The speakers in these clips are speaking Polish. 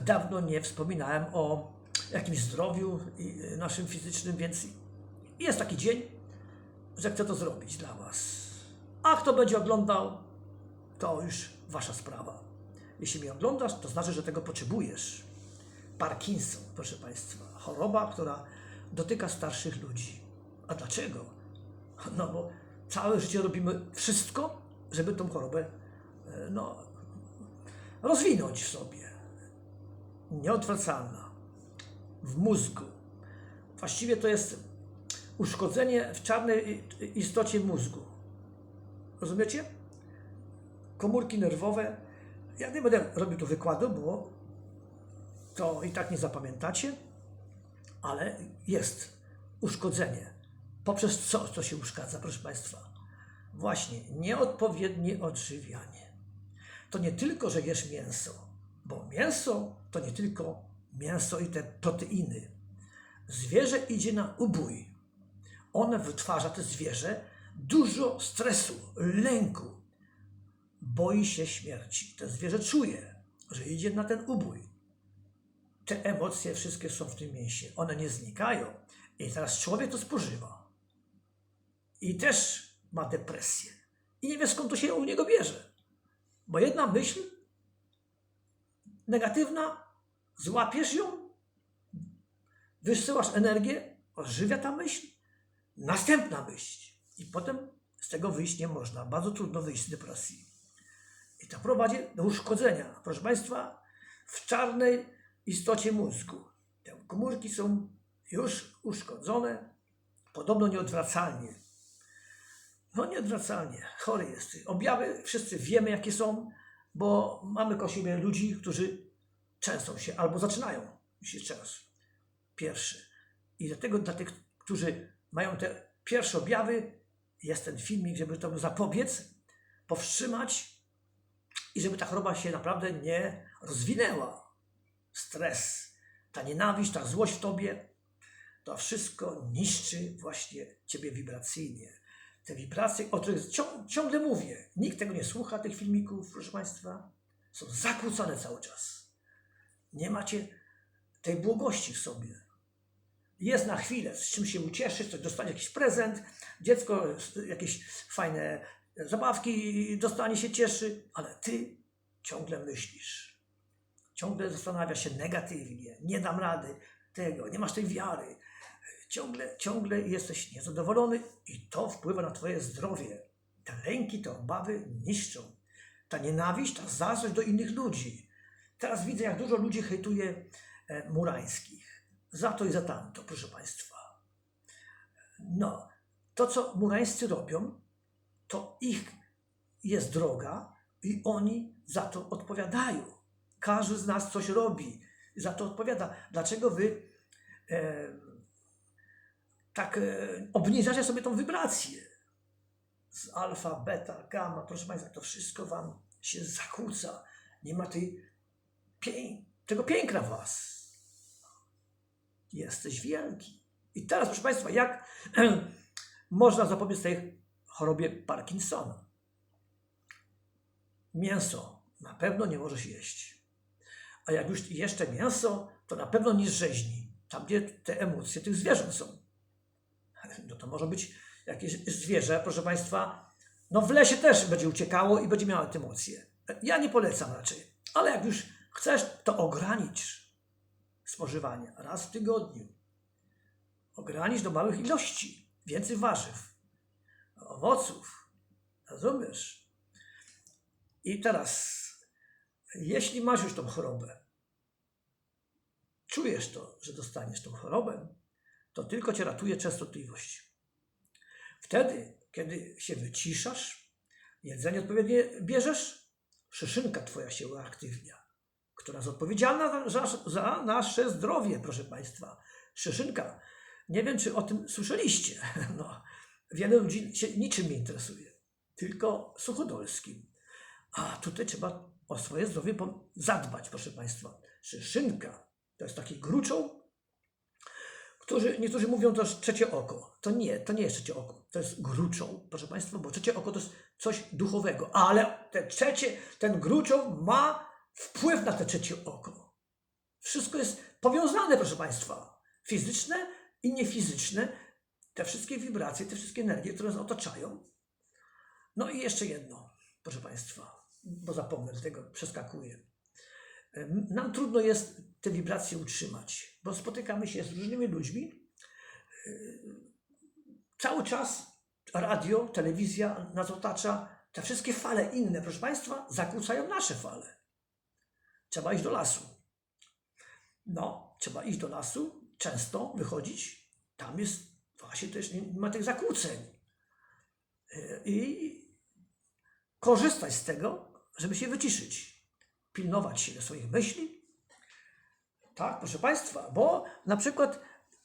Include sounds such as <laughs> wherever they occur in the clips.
dawno nie wspominałem o jakimś zdrowiu i- naszym fizycznym, więc jest taki dzień, że chcę to zrobić dla Was. A kto będzie oglądał, to już Wasza sprawa. Jeśli mnie oglądasz, to znaczy, że tego potrzebujesz. Parkinson, proszę Państwa, choroba, która dotyka starszych ludzi. A dlaczego? No bo całe życie robimy wszystko, żeby tą chorobę e, no, rozwinąć w sobie. Nieodwracalna. W mózgu. Właściwie to jest uszkodzenie w czarnej istocie mózgu. Rozumiecie? Komórki nerwowe. Ja nie będę robił tu wykładu, bo to i tak nie zapamiętacie, ale jest uszkodzenie. Poprzez co to się uszkadza, proszę Państwa? Właśnie nieodpowiednie odżywianie. To nie tylko, że jesz mięso, bo mięso to nie tylko mięso i te proteiny. Zwierzę idzie na ubój. One wytwarza, to zwierzę, dużo stresu, lęku. Boi się śmierci. To zwierzę czuje, że idzie na ten ubój te emocje wszystkie są w tym mięsie. One nie znikają. I teraz człowiek to spożywa. I też ma depresję. I nie wie skąd to się u niego bierze. Bo jedna myśl negatywna, złapiesz ją, wysyłasz energię, ożywia ta myśl, następna myśl. I potem z tego wyjść nie można. Bardzo trudno wyjść z depresji. I to prowadzi do uszkodzenia. Proszę Państwa, w czarnej istocie mózgu. Te komórki są już uszkodzone, podobno nieodwracalnie. No nieodwracalnie, chory jest. Objawy wszyscy wiemy, jakie są, bo mamy koło siebie ludzi, którzy często się albo zaczynają się często. Pierwszy. I dlatego dla tych, którzy mają te pierwsze objawy, jest ten filmik, żeby temu zapobiec, powstrzymać i żeby ta choroba się naprawdę nie rozwinęła stres, ta nienawiść, ta złość w tobie, to wszystko niszczy właśnie ciebie wibracyjnie. Te wibracje, o których cią- ciągle mówię, nikt tego nie słucha, tych filmików, proszę Państwa, są zakłócone cały czas. Nie macie tej błogości w sobie. Jest na chwilę, z czym się ucieszyć, coś dostanie jakiś prezent, dziecko jakieś fajne zabawki dostanie się cieszy, ale ty ciągle myślisz. Ciągle zastanawia się negatywnie, nie dam rady tego, nie masz tej wiary, ciągle, ciągle jesteś niezadowolony i to wpływa na Twoje zdrowie. Te lęki, te obawy niszczą. Ta nienawiść, ta zazdrość do innych ludzi. Teraz widzę, jak dużo ludzi hejtuje e, Murańskich. Za to i za tamto, proszę Państwa. No, to co Murańscy robią, to ich jest droga i oni za to odpowiadają. Każdy z nas coś robi za to odpowiada. Dlaczego wy e, tak e, obniżacie sobie tą wibrację? Z alfa, beta, gamma, proszę Państwa, to wszystko Wam się zakłóca. Nie ma tej tego piękna w Was. Jesteś wielki. I teraz, proszę Państwa, jak <clears throat> można zapobiec tej chorobie Parkinsona? Mięso na pewno nie możesz jeść. A jak już jeszcze mięso, to na pewno nie rzeźni. Tam, gdzie te emocje tych zwierząt są. No to może być jakieś zwierzę, proszę Państwa, no w lesie też będzie uciekało i będzie miało te emocje. Ja nie polecam raczej. Ale jak już chcesz, to ogranicz spożywanie raz w tygodniu. Ogranicz do małych ilości. Więcej warzyw, owoców. Rozumiesz? I teraz, jeśli masz już tą chorobę, czujesz to, że dostaniesz tą chorobę, to tylko cię ratuje częstotliwość. Wtedy, kiedy się wyciszasz, jedzenie odpowiednie bierzesz, szyszynka twoja się uaktywnia, która jest odpowiedzialna za, za nasze zdrowie, proszę Państwa. Szyszynka. Nie wiem, czy o tym słyszeliście. <laughs> No, wiele ludzi się niczym nie interesuje, tylko suchodolskim. A tutaj trzeba o swoje zdrowie zadbać, proszę Państwa. Szyszynka to jest taki gruczoł, którzy, niektórzy mówią to jest trzecie oko. To nie, to nie jest trzecie oko. To jest gruczoł, proszę Państwa, bo trzecie oko to jest coś duchowego. Ale te trzecie, ten gruczoł ma wpływ na te trzecie oko. Wszystko jest powiązane, proszę Państwa. Fizyczne i niefizyczne. Te wszystkie wibracje, te wszystkie energie, które nas otaczają. No i jeszcze jedno, proszę Państwa, bo zapomnę, tego przeskakuję. Nam trudno jest te wibracje utrzymać, bo spotykamy się z różnymi ludźmi. Cały czas radio, telewizja nas otacza. Te wszystkie fale inne, proszę Państwa, zakłócają nasze fale. Trzeba iść do lasu. No, trzeba iść do lasu, często wychodzić. Tam jest właśnie też nie ma tych zakłóceń. Yy, I korzystać z tego, żeby się wyciszyć. Pilnować swoich myśli. Tak, proszę Państwa, bo na przykład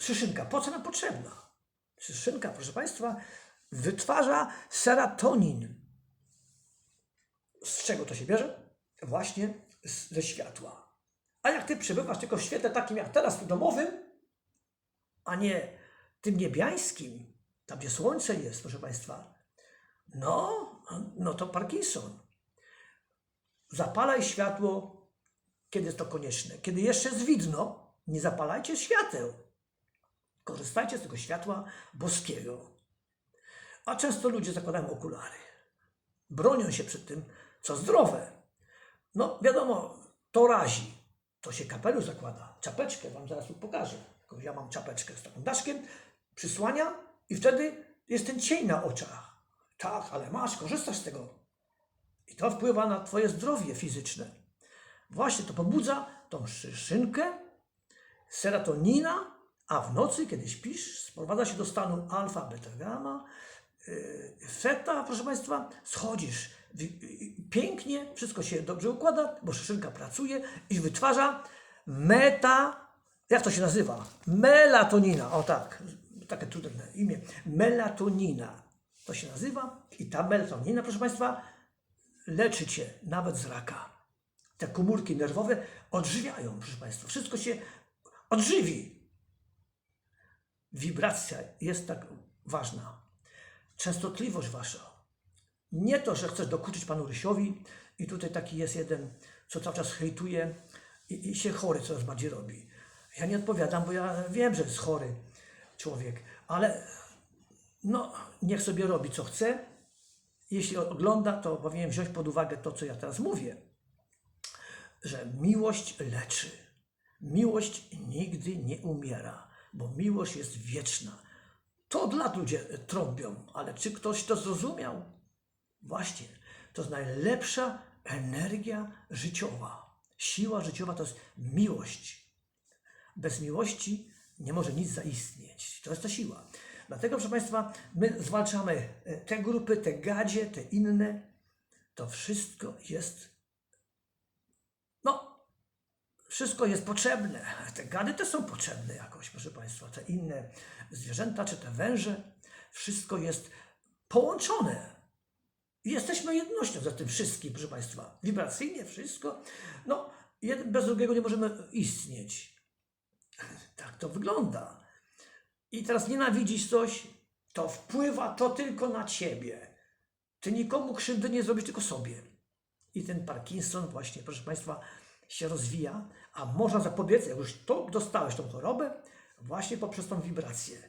szyszynka, po co nam potrzebna? Szyszynka, proszę Państwa, wytwarza serotonin. Z czego to się bierze? Właśnie ze światła. A jak Ty przebywasz tylko w świetle takim jak teraz, domowym, a nie tym niebiańskim, tam gdzie słońce jest, proszę Państwa, no, no to Parkinson. Zapalaj światło, kiedy jest to konieczne. Kiedy jeszcze jest widno, nie zapalajcie świateł. Korzystajcie z tego światła boskiego. A często ludzie zakładają okulary. Bronią się przed tym, co zdrowe. No wiadomo, to razi. To się kapelusz zakłada. Czapeczkę wam zaraz tu pokażę. Ja mam czapeczkę z takim daszkiem, przysłania i wtedy jest ten cień na oczach. Tak, ale masz, korzystasz z tego. I to wpływa na twoje zdrowie fizyczne. Właśnie to pobudza tą szyszynkę, serotonina, a w nocy, kiedy śpisz, sprowadza się do stanu alfa, beta, gamma, yy, feta, proszę Państwa, schodzisz. Pięknie, wszystko się dobrze układa, bo szyszynka pracuje i wytwarza meta, jak to się nazywa? Melatonina, o tak, takie trudne imię. Melatonina to się nazywa i ta melatonina, proszę Państwa, leczy Cię nawet z raka. Te komórki nerwowe odżywiają, proszę Państwa. Wszystko się odżywi. Wibracja jest tak ważna. Częstotliwość Wasza. Nie to, że chcesz dokuczyć Panu Rysiowi i tutaj taki jest jeden, co cały czas hejtuje i, i się chory coraz bardziej robi. Ja nie odpowiadam, bo ja wiem, że jest chory człowiek, ale no, niech sobie robi co chce. Jeśli ogląda, to powinien wziąć pod uwagę to, co ja teraz mówię że miłość leczy. Miłość nigdy nie umiera, bo miłość jest wieczna. To od lat ludzie trąbią, ale czy ktoś to zrozumiał? Właśnie, to jest najlepsza energia życiowa. Siła życiowa to jest miłość. Bez miłości nie może nic zaistnieć. To jest ta siła. Dlatego, proszę Państwa, my zwalczamy e, te grupy, te gadzie, te inne. To wszystko jest no, wszystko jest potrzebne. Te gady też są potrzebne jakoś, proszę Państwa. Te inne zwierzęta, czy te węże, wszystko jest połączone. I Jesteśmy jednością za tym wszystkim, proszę Państwa. Wibracyjnie wszystko. No, bez drugiego nie możemy istnieć. Tak to wygląda. I teraz nienawidzisz coś, to wpływa to tylko na Ciebie. Ty nikomu krzywdy nie zrobisz, tylko sobie. I ten Parkinson właśnie, proszę Państwa, się rozwija, a można zapobiec, jak już to dostałeś tą chorobę, właśnie poprzez tą wibrację.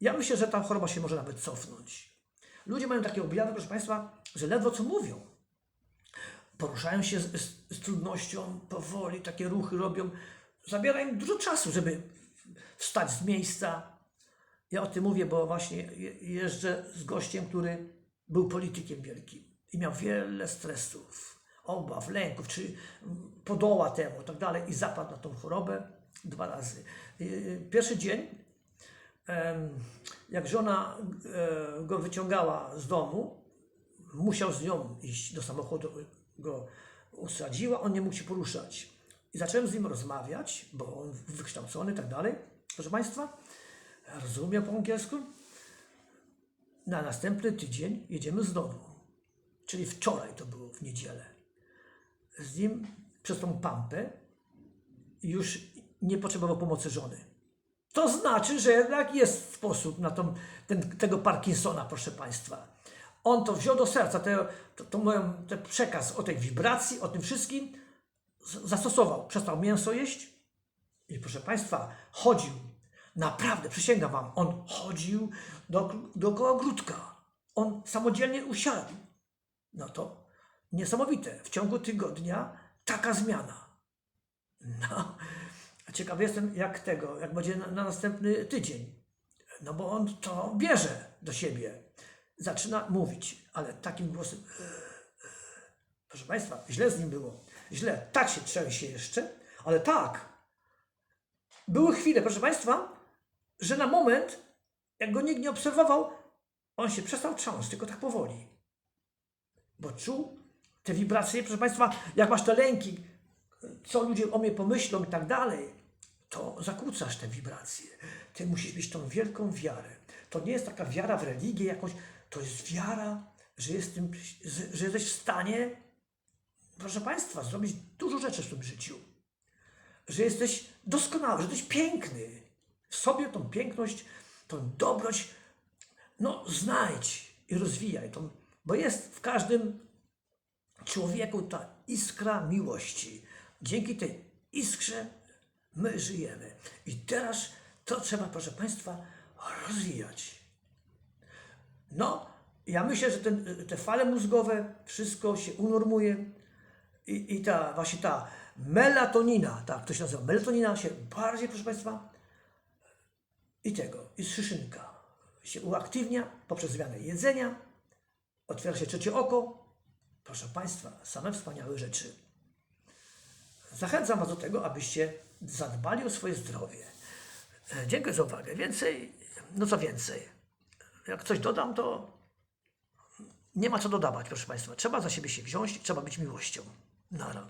Ja myślę, że ta choroba się może nawet cofnąć. Ludzie mają takie objawy, proszę Państwa, że ledwo co mówią. Poruszają się z, z, z trudnością, powoli, takie ruchy robią. Zabiera im dużo czasu, żeby wstać z miejsca. Ja o tym mówię, bo właśnie je- jeżdżę z gościem, który był politykiem wielkim i miał wiele stresów, obaw, lęków, czy podoła temu tak dalej i zapadł na tą chorobę dwa razy. Yy, Pierwszy dzień, jak żona e, go wyciągała z domu, musiał z nią iść do samochodu, go usadziła, on nie mógł się poruszać. I zacząłem z nim rozmawiać, bo on wykształcony i tak dalej. Proszę Państwa, rozumiał po angielsku. Na następny tydzień jedziemy znowu. Czyli wczoraj to było, w niedzielę. Z nim przez tą pampę już nie potrzebował pomocy żony. To znaczy, że jednak jest sposób na tą, ten, tego Parkinsona, proszę Państwa. On to wziął do serca, te, to, to moją, ten przekaz o tej wibracji, o tym wszystkim zastosował. Przestał mięso jeść, I proszę Państwa, chodził, naprawdę, przysięgam Wam, on chodził do, dookoła ogródka. On samodzielnie usiadł. No to niesamowite. W ciągu tygodnia taka zmiana. No, ciekawy jestem jak tego, jak będzie na, na następny tydzień. No bo on to bierze do siebie. Zaczyna mówić, ale takim głosem. Proszę Państwa, źle z nim było. Źle. Tak się trzęsie jeszcze, ale tak. Były chwile, proszę Państwa, że na moment, jak go nikt nie obserwował, on się przestał trząść, tylko tak powoli. Bo czuł te wibracje, proszę Państwa, jak masz te lęki, co ludzie o mnie pomyślą i tak dalej, to zakłócasz te wibracje. Ty musisz mieć tą wielką wiarę. To nie jest taka wiara w religię jakąś, to jest wiara, że, jestem, że jesteś w stanie, proszę Państwa, zrobić dużo rzeczy w tym życiu. Że jesteś doskonały, że jesteś piękny. W sobie tą piękność, tą dobroć, no znajdź i rozwijaj tą, bo jest w każdym człowieku ta iskra miłości. Dzięki tej iskrze my żyjemy. I teraz to trzeba, proszę Państwa, rozwijać. No, ja myślę, że ten, te fale mózgowe, wszystko się unormuje i, i ta właśnie ta melatonina, tak to się nazywa, melatonina się bardziej, proszę Państwa, i tego, i szyszynka się uaktywnia poprzez zmianę jedzenia, otwiera się trzecie oko. Proszę Państwa, same wspaniałe rzeczy. Zachęcam Was do tego, abyście zadbali o swoje zdrowie. E, Dziękuję za uwagę. Więcej, no co więcej. Jak coś dodam, to nie ma co dodawać, proszę Państwa. Trzeba za siebie się wziąć, trzeba być miłością. Nara.